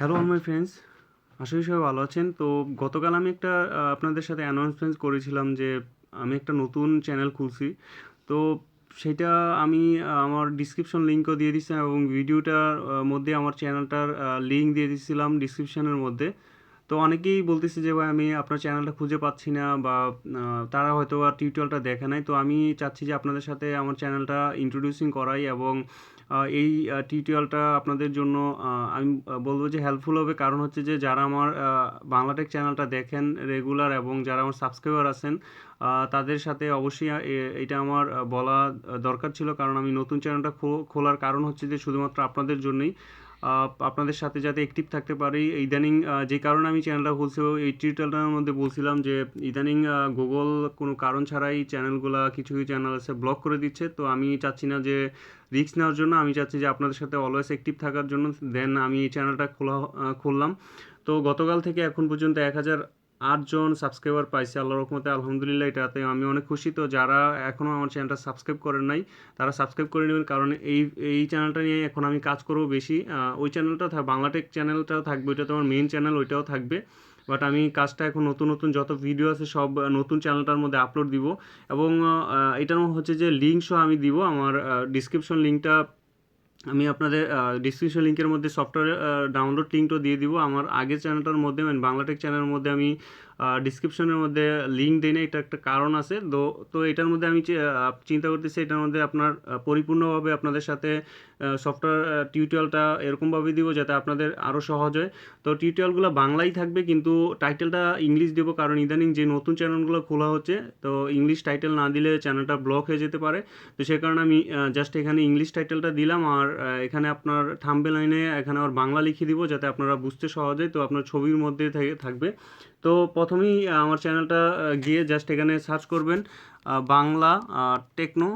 Hello all my friends আশা করি সবাই ভালো আছেন। তো গতকাল আমি একটা আপনাদের সাথে অ্যানাউন্সমেন্ট করেছিলাম যে আমি একটা নতুন চ্যানেল খুলছি। তো সেটা আমি আমার ডিসক্রিপশন লিঙ্কও দিয়ে দিচ্ছিলাম এবং ভিডিওটার মধ্যে আমার চ্যানেলটার লিঙ্ক দিয়ে দিচ্ছিলাম ডিসক্রিপশনের মধ্যে। তো অনেকেই বলতেছে যে, ভাই, আমি আপনার চ্যানেলটা খুঁজে পাচ্ছি না বা তারা হয়তো আর টিউটোরিয়ালটা দেখে নাই। তো আমি চাচ্ছি যে, আপনাদের সাথে আমার চ্যানেলটা ইন্ট্রোডিউসিং করাই এবং এই টিউটোরিয়ালটা আপনাদের জন্য আমি বলব যে হেল্পফুল হবে। কারণ হচ্ছে যে, যারা আমার বাংলাটেক চ্যানেলটা দেখেন রেগুলার এবং যারা আমার সাবস্ক্রাইবার আছেন তাদের সাথে অবশ্যই এটা আমার বলা দরকার ছিল। কারণ আমি নতুন চ্যানেলটা খোলার কারণ হচ্ছে যে, শুধুমাত্র আপনাদের জন্যই। আপনাদের সাথে যাতে অ্যাক্টিভ থাকতে পারি। ইদানিং যে কারণে আমি চ্যানেলটা খুলছি এই টিউটোরিয়ালটার মধ্যে বলছিলাম যে, ইদানিং গুগল কোনো কারণ ছাড়াই চ্যানেলগুলো কিছু কিছু চ্যানেল আছে ব্লক করে দিচ্ছে। তো আমি চাচ্ছি না যে রিস্ক নেওয়ার জন্য, আমি চাচ্ছি যে, আপনাদের সাথে অলওয়েজ অ্যাক্টিভ থাকার জন্য দেন আমি এই চ্যানেলটা খোলা খুললাম। তো গতকাল থেকে এখন পর্যন্ত এক হাজার আটজন সাবস্ক্রাইবার পাইছে আল্লাহ রহমতে, আলহামদুলিল্লাহ, এটাতে আমি অনেক খুশি। তো যারা এখনও আমার চ্যানেলটা সাবস্ক্রাইব করেন নাই, তারা সাবস্ক্রাইব করে নেবেন, কারণ এই এই চ্যানেলটা নিয়ে এখন আমি কাজ করব বেশি। ওই চ্যানেলটা থাক বাংলাটেক চ্যানেলটাও থাকবে, ওইটা তো আমার মেইন চ্যানেল ওইটাও থাকবে। বাট আমি কাজটা এখন নতুন নতুন যত ভিডিও আছে, সব নতুন চ্যানেলটার মধ্যে আপলোড দিব। এবং এটার হচ্ছে যে লিঙ্ক সহ আমি দিব, আমার ডিসক্রিপশন লিঙ্কটা আমি আপনাদের ডিসক্রিপশন লিঙ্কের মধ্যে সফটওয়্যার ডাউনলোড লিঙ্কটাও দিয়ে দিব। আমার আগের চ্যানেলটার মধ্যে মানে বাংলাটেক চ্যানেলের মধ্যে আমি ডিসক্রিপশনের মধ্যে লিঙ্ক দিই না এটা একটা কারণ আছে। তো তো এটার মধ্যে আমি চিন্তা করতেছি, এটার মধ্যে আপনার পরিপূর্ণভাবে আপনাদের সাথে সফটওয়্যার টিউটোরিয়ালটা এরকমভাবে দিব যাতে আপনাদের আরও সহজ হয়। তো টিউটোরিয়ালগুলো বাংলাই থাকবে, কিন্তু টাইটেলটা ইংলিশ দেবো, কারণ ইদানিং যে নতুন চ্যানেলগুলো খোলা হচ্ছে, তো ইংলিশ টাইটেল না দিলে চ্যানেলটা ব্লক হয়ে যেতে পারে। তো সে কারণে আমি জাস্ট এখানে ইংলিশ টাইটেলটা দিলাম, আর এখানে আপনার থাম্বে লাইনে এখানে আবার বাংলা লিখে দিব যাতে আপনারা বুঝতে সহজ তো আপনার ছবির মধ্যে থেকে থাকবে। তো প্রথমেই আমার চ্যানেলটা গিয়ে জাস্ট এখানে সার্চ করবেন Bangla techno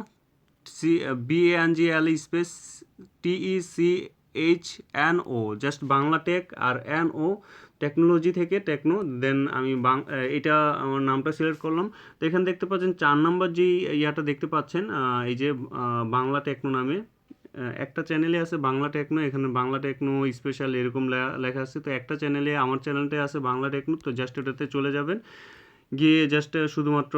C B N G L space T E C H N O just Bangla tech আর এন ও টেকনোলজি থেকে টেকনো দেন আমি বাং এটা আমার নামটা সিলেক্ট করলাম। তো এখানে দেখতে পাচ্ছেন, চার নাম্বার যে ইয়াটা দেখতে পাচ্ছেন এই যে বাংলা টেকনো নামে একটা চ্যানেলে আছে বাংলা টেকনো এখানে বাংলা টেকনো স্পেশাল এরকম লেখা আছে। তো একটা চ্যানেলে আমার চ্যানেলটাই আছে বাংলা টেকনো তো জাস্ট ওটাতে চলে যাবেন। গিয়ে জাস্ট শুধুমাত্র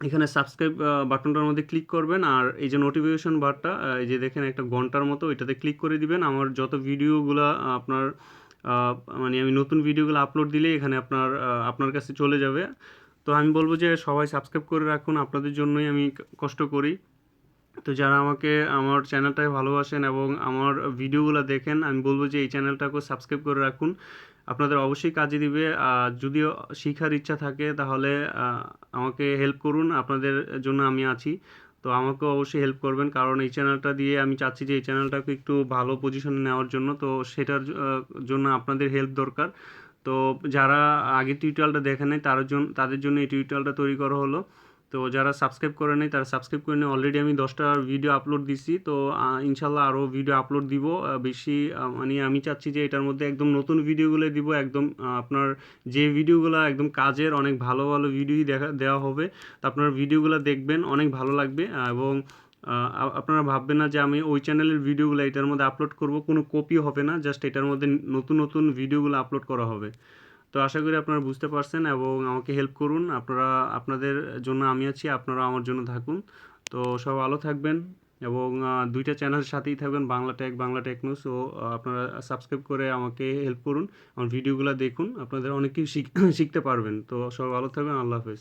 এখানে সাবস্ক্রাইব বাটনটার মধ্যে ক্লিক করবেন। আর এই যে নোটিফিকেশন বারটা এই যে দেখেন একটা ঘণ্টার মতো, এটাতে ক্লিক করে দিবেন। আমার যত ভিডিওগুলো আপনার মানে আমি নতুন ভিডিওগুলো আপলোড দিলে এখানে আপনার আপনার কাছে চলে যাবে। তো আমি বলব যে সবাই সাবস্ক্রাইব করে রাখুন। আপনাদের জন্যই আমি কষ্ট করি। তো যারা আমাকে, আমার চ্যানেলটাকে ভালোবাসেন এবং আমার ভিডিওগুলো দেখেন, আমি বলব যে এই চ্যানেলটাকে সাবস্ক্রাইব করে রাখুন। আপনাদের অবশ্যই কাজে দিবে। আর যদিও শেখার ইচ্ছা থাকে, তাহলে আমাকে হেল্প করুন। আপনাদের জন্য আমি আছি। তো আমাকে অবশ্যই হেল্প করবেন। কারণ এই চ্যানেলটা দিয়ে আমি চাচ্ছি যে এই চ্যানেলটাকে একটু ভালো পজিশনে নেওয়ার জন্য। তো সেটার জন্য আপনাদের হেল্প দরকার। তো যারা আগে টিউটোরিয়ালটা দেখে নেয় তার জন্য তাদের জন্য এই টিউটোরিয়ালটা তৈরি করা হলো। তো যারা সাবস্ক্রাইব করে নেই, তারা সাবস্ক্রাইব করে নেই অলরেডি আমি দশটা ভিডিও আপলোড দিছি। তো ইনশাল্লাহ আরও ভিডিও আপলোড দিব। বেশি মানে আমি চাচ্ছি যে এটার মধ্যে একদম নতুন ভিডিওগুলো দিব। একদম আপনার যে ভিডিওগুলো একদম কাজের অনেক ভালো ভালো ভিডিওই দেখা, দেওয়া হবে। তো আপনার ভিডিওগুলো দেখবেন, অনেক ভালো লাগবে। এবং আপনারা ভাববেন না যে আমি ওই চ্যানেলের ভিডিওগুলো এটার মধ্যে আপলোড করব। কোনো কপি হবে না জাস্ট এটার মধ্যে নতুন নতুন ভিডিওগুলো আপলোড করা হবে। তো আশা করি আপনারা বুঝতে পারছেন এবং আমাকে হেল্প করুন। আপনারা, আপনাদের জন্য আমি আছি, আপনারা আমার জন্য থাকুন। তো সব ভালো থাকবেন এবং দুইটা চ্যানেলের সাথেই থাকবেন, Bangla tech Bangla tech news ও আপনারা সাবস্ক্রাইব করে আমাকে হেল্প করুন, আমার ভিডিওগুলো দেখুন, আপনাদের অনেক কিছু শিখ- শিখতে পারবেন। তো সব ভালো থাকবেন, আল্লাহ হাফেজ।